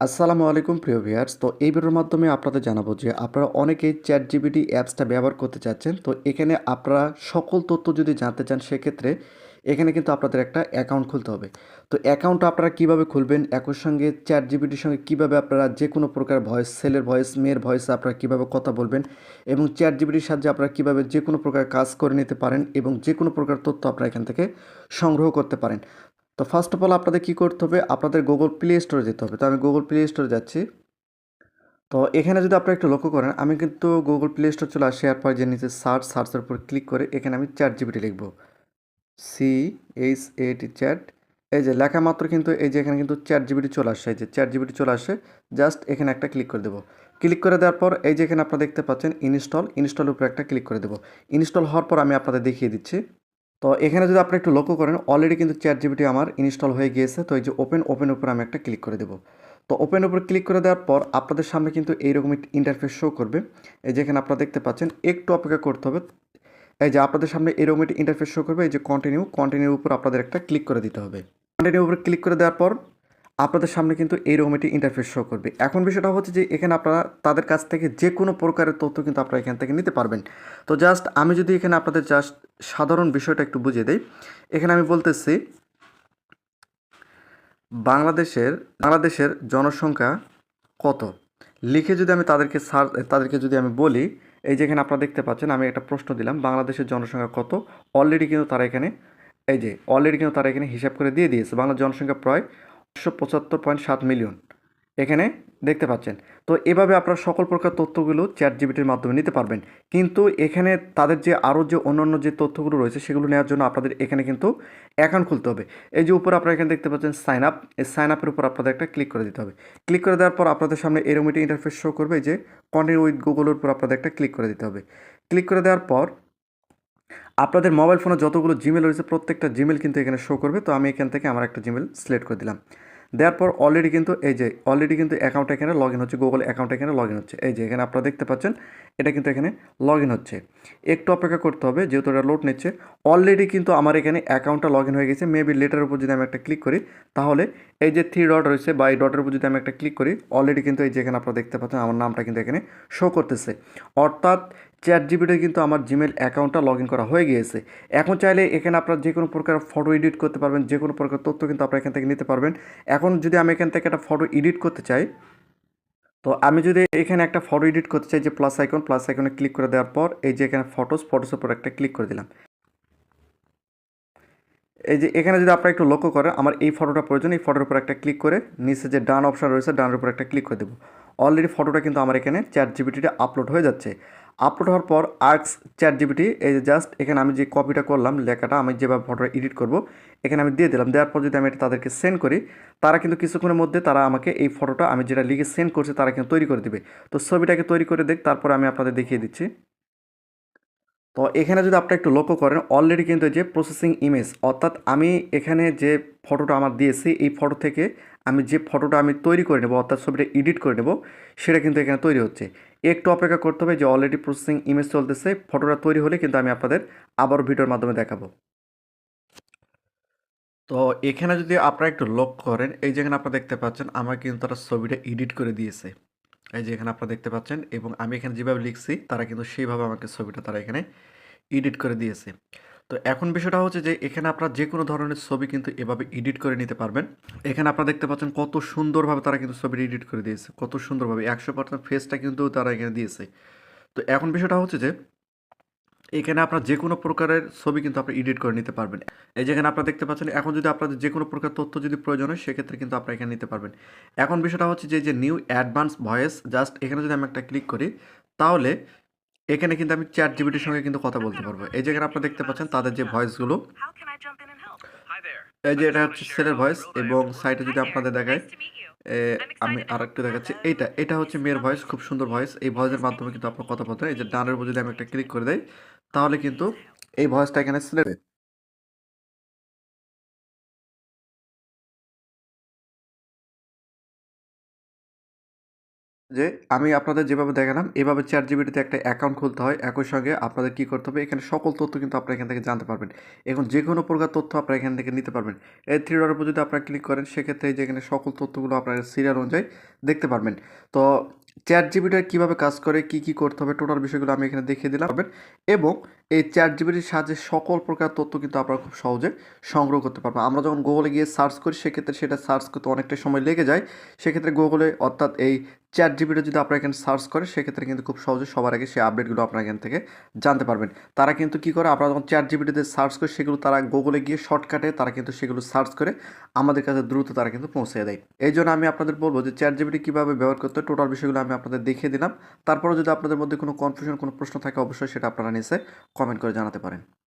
আসসালামু আলাইকুম, প্রিয় ভিউয়ার্স। তো এই ভিডিওর মাধ্যমে আপনাদের জানাব যে আপনারা অনেকেই চ্যাট জিপিটি অ্যাপসটা ব্যবহার করতে চাচ্ছেন। তো এখানে আপনারা সকল তথ্য যদি জানতে চান, সেক্ষেত্রে এখানে কিন্তু আপনাদের একটা অ্যাকাউন্ট খুলতে হবে। তো অ্যাকাউন্টটা আপনারা কীভাবে খুলবেন, একই সঙ্গে চ্যাট জিপিটির সঙ্গে কীভাবে আপনারা যে কোনো প্রকার ভয়েস ছেলের ভয়েস, মেয়ের ভয়েসে আপনারা কীভাবে কথা বলবেন এবং চ্যাট জিপিটির সাহায্যে আপনারা কীভাবে যে কোনো প্রকার কাজ করে নিতে পারেন এবং যে কোনো প্রকার তথ্য আপনারা এখান থেকে সংগ্রহ করতে পারেন। তো ফার্স্ট অফ অল আপনাদের কী করতে হবে? আপনাদের গুগল প্লে স্টোরে যেতে হবে। তো আমি গুগল প্লে স্টোরে যাচ্ছি। তো এখানে যদি আপনারা একটু লক্ষ্য করেন, আমি কিন্তু গুগল প্লে স্টোর চলে আসি, এরপর যে নিচে সার্চ সার্চের উপর ক্লিক করে এখানে আমি চ্যাট জিবিটি লিখব। C H A T chat এই যে লেখা মাত্র কিন্তু, এই যে এখানে কিন্তু চ্যাট জিবিটি চলে আসে। এই যে চ্যাট জিবিটি চলে আসে জাস্ট এখানে একটা ক্লিক করে দেবো। ক্লিক করে দেওয়ার পর, এই যে এখানে আপনারা দেখতে পাচ্ছেন ইনস্টল ইনস্টলের উপরে একটা ক্লিক করে দেবো। ইনস্টল হওয়ার পর আমি আপনাদের দেখিয়ে দিচ্ছি। তো এখানে যদি আপনি একটু লক্ষ্য করেন অলরেডি কিন্তু চ্যাট জিবিটি আমার ইনস্টল হয়ে গিয়েছে। তো এই যে ওপেন ওপেন উপর আমি একটা ক্লিক করে দেব। তো ওপেন উপর ক্লিক করে দেওয়ার পর আপনাদের সামনে কিন্তু এইরকম ইন্টারফেস শো করবে। এই যেখানে আপনারা দেখতে পাচ্ছেন, একটু অপেক্ষা করতে হবে। এই যে আপনাদের সামনে এরকম একটি ইন্টারফেস শো করবে। এই যে কন্টিনিউ কন্টিনিউর উপর আপনাদের একটা ক্লিক করে দিতে হবে। কন্টিনিউ উপর ক্লিক করে দেওয়ার পর আপনাদের সামনে কিন্তু এইরকম একটি ইন্টারফেস শো করবে। এখন বিষয়টা হচ্ছে যে, এখানে আপনারা তাদের কাছ থেকে যে কোনো প্রকারের তথ্য কিন্তু আপনারা এখান থেকে নিতে পারবেন। তো জাস্ট আমি যদি এখানে আপনাদের জাস্ট সাধারণ বিষয়টা একটু বুঝিয়ে দেই, এখানে আমি বলতেছি, বাংলাদেশের বাংলাদেশের জনসংখ্যা কত? লিখে যদি আমি তাদেরকে সার, তাদেরকে যদি আমি বলি, এই যেখানে আপনারা দেখতে পাচ্ছেন, আমি একটা প্রশ্ন দিলাম, বাংলাদেশের জনসংখ্যা কত? অলরেডি কিন্তু তারা এখানে, এই যে অলরেডি কিন্তু তারা এখানে হিসাব করে দিয়ে দিয়েছে। বাংলার জনসংখ্যা প্রায় একশো পঁচাত্তর পয়েন্ট সাত মিলিয়ন। এখানে দেখতে পাচ্ছেন। তো এভাবে আপনারা সকল প্রকার তথ্যগুলো চ্যাট জিবিটির মাধ্যমে নিতে পারবেন। কিন্তু এখানে তাদের যে আরও যে অন্যান্য যে তথ্যগুলো রয়েছে, সেগুলো নেওয়ার জন্য আপনাদের এখানে কিন্তু অ্যাকাউন্ট খুলতে হবে। এই যে উপরে আপনারা এখানে দেখতে পাচ্ছেন সাইন আপ এই সাইন আপের উপর আপনাদের একটা ক্লিক করে দিতে হবে। ক্লিক করে দেওয়ার পর আপনাদের সামনে এরকম একটি ইন্টারফেস শো করবে যে কন্টিনিউ উইথ গুগলের উপর আপনাদের একটা ক্লিক করে দিতে হবে। ক্লিক করে দেওয়ার পর আপনাদের মোবাইল ফোনে যতগুলো জিমেল রয়েছে, প্রত্যেকটা জিমেল কিন্তু এখানে শো করবে। তো আমি এখান থেকে আমার একটা জিমেল সিলেক্ট করে দিলাম। দেওয়ার পর অলরেডি কিন্তু এই যে অলরেডি কিন্তু অ্যাকাউন্ট এখানে লগ হচ্ছে গুগল অ্যাকাউন্ট এখানে লগ হচ্ছে। এই যে, এখানে আপনারা দেখতে পাচ্ছেন, এটা কিন্তু এখানে লগ হচ্ছে। একটু অপেক্ষা করতে হবে, যেহেতু এটা লোড নিচ্ছে। অলরেডি কিন্তু আমার এখানে অ্যাকাউন্টটা লগ হয়ে গেছে। মেবি লেটারের উপর যদি আমি একটা ক্লিক করি, তাহলে এই যে থ্রি ডট রয়েছে বা এই ডটের উপর যদি আমি একটা ক্লিক করি অলরেডি কিন্তু এই যে এখানে আপনারা দেখতে পাচ্ছেন, আমার নামটা কিন্তু এখানে শো করতেছে। অর্থাৎ চ্যাট জিবিতে কিন্তু আমার জিমেল অ্যাকাউন্টটা লগ ইন করা হয়ে গিয়েছে। এখন চাইলে এখানে আপনার যে কোনো প্রকার ফটো এডিট করতে পারবেন, যে কোনো প্রকার তথ্য কিন্তু আপনারা এখান থেকে নিতে পারবেন। এখন যদি আমি এখান থেকে একটা ফটো এডিট করতে চাই, তো আমি যদি এখানে একটা ফটো এডিট করতে চাই যে প্লাস আইকন প্লাস আইকনে ক্লিক করে দেওয়ার পর এই যে এখানে ফটোস ফটোসের উপর একটা ক্লিক করে দিলাম। এই যে এখানে যদি আপনারা একটু লক্ষ্য করেন, আমার এই ফটোটা প্রয়োজন, এই ফটোর উপর একটা ক্লিক করে নিচে যে ডান অপশন রয়েছে ডানের উপর একটা ক্লিক করে দেবো। অলরেডি ফটোটা কিন্তু আমার এখানে চ্যাট জিবিটিটা আপলোড হয়ে যাচ্ছে। আপলোড হওয়ার পর আর্কস চ্যাট জিবিটি এই যে জাস্ট এখানে আমি যে কপিটা করলাম লেখাটা, আমি যেভাবে ফটোটা এডিট করব, এখানে আমি দিয়ে দিলাম। দেওয়ার পর যদি আমি এটা তাদেরকে সেন্ড করি, তারা কিন্তু কিছুক্ষণের মধ্যে তারা আমাকে এই ফটোটা আমি যেটা লিখে সেন্ড করছি তারা কিন্তু তৈরি করে দিবে। তো ছবিটাকে তৈরি করে দেখ, তারপরে আমি আপনাদের দেখিয়ে দিচ্ছি। তো এখানে যদি আপনারা একটু লক্ষ্য করেন অলরেডি কিন্তু যে প্রসেসিং ইমেজ অর্থাৎ আমি এখানে যে ফটোটা আমার দিয়েছি, এই ফটো থেকে আমি যে ফটোটা আমি তৈরি করে নেব, অর্থাৎ ছবিটা এডিট করে নেব, সেটা কিন্তু এখানে তৈরি হচ্ছে। একটু অপেক্ষা করতে হবে যে অলরেডি প্রসেসিং ইমেজ চলতেছে, ফটোটা তৈরি হলে কিন্তু আমি আপনাদের আবার ভিডিওর মাধ্যমে দেখাবো। তো এখানে যদি আপনারা একটু লক্ষ্য করেন, এই যেখানে আপনারা দেখতে পাচ্ছেন, আমার কিন্তু তারা ছবিটা এডিট করে দিয়েছে। এই যে এখানে আপনারা দেখতে পাচ্ছেন, এবং আমি এখানে যেভাবে লিখছি, তারা কিন্তু সেইভাবে আমাকে ছবিটা তারা এখানে এডিট করে দিয়েছে। তো এখন বিষয়টা হচ্ছে যে, এখানে আপনারা যে কোনো ধরনের ছবি কিন্তু এভাবে এডিট করে নিতে পারবেন। এখানে আপনারা দেখতে পাচ্ছেন কত সুন্দরভাবে তারা কিন্তু ছবিটা এডিট করে দিয়েছে, কত সুন্দরভাবে। একশো পার্সেন্ট ফেসটা কিন্তু তারা এখানে দিয়েছে। তো এখন বিষয়টা হচ্ছে যে, এখানে আপনার যে কোনো প্রকারের ছবি কিন্তু আপনি এডিট করে নিতে পারবেন। এই যেখানে আপনারা দেখতে পাচ্ছেন, এখন যদি আপনাদের যে কোনো প্রকার তথ্য যদি প্রয়োজন হয়, সেক্ষেত্রে কিন্তু আপনারা এখানে নিতে পারবেন। এখন বিষয়টা হচ্ছে যে যে নিউ অ্যাডভান্স ভয়েস জাস্ট এখানে যদি আমি একটা ক্লিক করি, তাহলে এখানে কিন্তু আমি চ্যাট জিবিটির সঙ্গে কিন্তু কথা বলতে পারব এই জায়গায় আপনারা দেখতে পাচ্ছেন, তাদের যে ভয়েসগুলো. এই যে এটা হচ্ছে ছেলের ভয়েস এবং সাইটে যদি আপনাদের দেখায় আমি আর একটু দেখাচ্ছি এইটা, এটা হচ্ছে মেয়ের ভয়েস, খুব সুন্দর ভয়েস এই ভয়েসের মাধ্যমে কিন্তু আপনার কথা বলতে। এই যে ডানের উপর যদি আমি একটা ক্লিক করে দেয় তাহলে কিন্তু এই ভয়েসটা এখানে সিলেক্ট যে আমি আপনাদের যেভাবে দেখালাম, এভাবে চ্যাট জিবিটিতে একটা অ্যাকাউন্ট খুলতে হয়। একই সঙ্গে আপনাদের কী করতে হবে? এখানে সকল তথ্য কিন্তু আপনারা এখান থেকে জানতে পারবেন। এখন যে কোনো প্রকার তথ্য আপনারা এখান থেকে নিতে পারবেন। এই থ্রি ডটের উপর যদি আপনারা ক্লিক করেন, সেক্ষেত্রে এই যে এখানে সকল তথ্যগুলো আপনারা সিরিয়াল অনুযায়ী দেখতে পারবেন। তো চ্যাট জিবিটা কীভাবে কাজ করে, কি কি করতে হবে টোটাল বিষয়গুলো আমি এখানে দেখিয়ে দিলাম। এবং এই চ্যাট জিবিটির সাহায্যে সকল প্রকার তথ্য কিন্তু আপনারা খুব সহজে সংগ্রহ করতে পারবেন। আমরা যখন গুগলে গিয়ে সার্চ করি, সেক্ষেত্রে সেটা সার্চ করতে অনেকটা সময় লেগে যায়। সেক্ষেত্রে গুগলে অর্থাৎ এই চ্যাট জিবিটা যদি আপনারা এখানে সার্চ করেন, সেক্ষেত্রে কিন্তু খুব সহজে সবার আগে সেই আপডেটগুলো আপনারা এখান থেকে জানতে পারবেন। তারা কিন্তু কী করে? আপনারা যখন চ্যাট জিবিটিতে সার্চ করে, সেগুলো তারা গুগলে গিয়ে শর্টকাটে তারা কিন্তু সেগুলো সার্চ করে আমাদের কাছে দ্রুত তারা কিন্তু পৌঁছে দেয়। এই জন্য আমি আপনাদের বলব যে চ্যাট জিবিটি কীভাবে ব্যবহার করতে টোটাল বিষয়গুলো আমি আপনাদের দেখিয়ে দিলাম। তারপরে যদি আপনাদের মধ্যে কোনো কনফিউশন কোনো প্রশ্ন থাকে, অবশ্যই সেটা আপনারা নিচে কমেন্ট করে জানাতে পারেন।